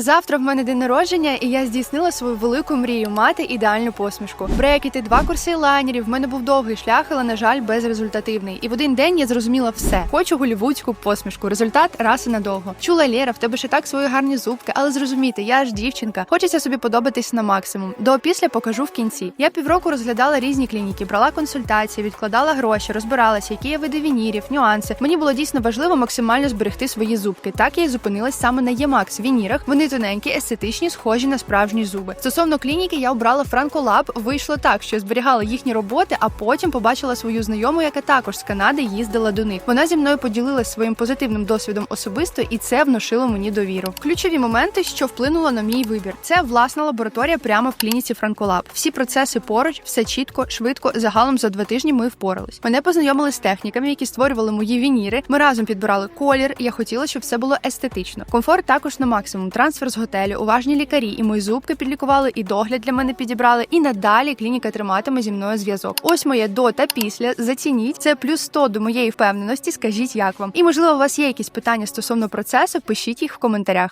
Завтра в мене день народження, і я здійснила свою велику мрію мати ідеальну посмішку. Брекети, два курси лайнерів. В мене був довгий шлях, але на жаль, безрезультативний. І в один день я зрозуміла все. Хочу голівудську посмішку. Результат раз і надовго. Чула Лєра, в тебе ще так свої гарні зубки, але зрозумійте, я ж дівчинка. Хочеться собі подобатись на максимум. До після покажу в кінці. Я півроку розглядала різні клініки, брала консультації, відкладала гроші, розбиралася, які є види вінірів, нюанси. Мені було дійсно важливо максимально зберегти свої зубки. Так я і зупинилась саме на Ємакс вінірах. Вони тоненькі, естетичні, схожі на справжні зуби. Стосовно клініки, я обрала Франколаб. Вийшло так, що зберігала їхні роботи, а потім побачила свою знайому, яка також з Канади їздила до них. Вона зі мною поділилась своїм позитивним досвідом особисто, і це внушило мені довіру. Ключові моменти, що вплинуло на мій вибір, це власна лабораторія прямо в клініці Франколаб. Всі процеси поруч, все чітко, швидко. Загалом за два тижні ми впорались. Мене познайомили з техніками, які створювали мої вініри. Ми разом підбирали колір. Я хотіла, щоб все було естетично. Комфорт також на максимум. Трансфер з готелю, уважні лікарі, і мої зубки підлікували, і догляд для мене підібрали. І надалі клініка триматиме зі мною зв'язок. Ось моє до та після. Зацініть це плюс 100 до моєї впевненості. Скажіть, як вам. І можливо, у вас є якісь питання стосовно процесу. Пишіть їх в коментарях.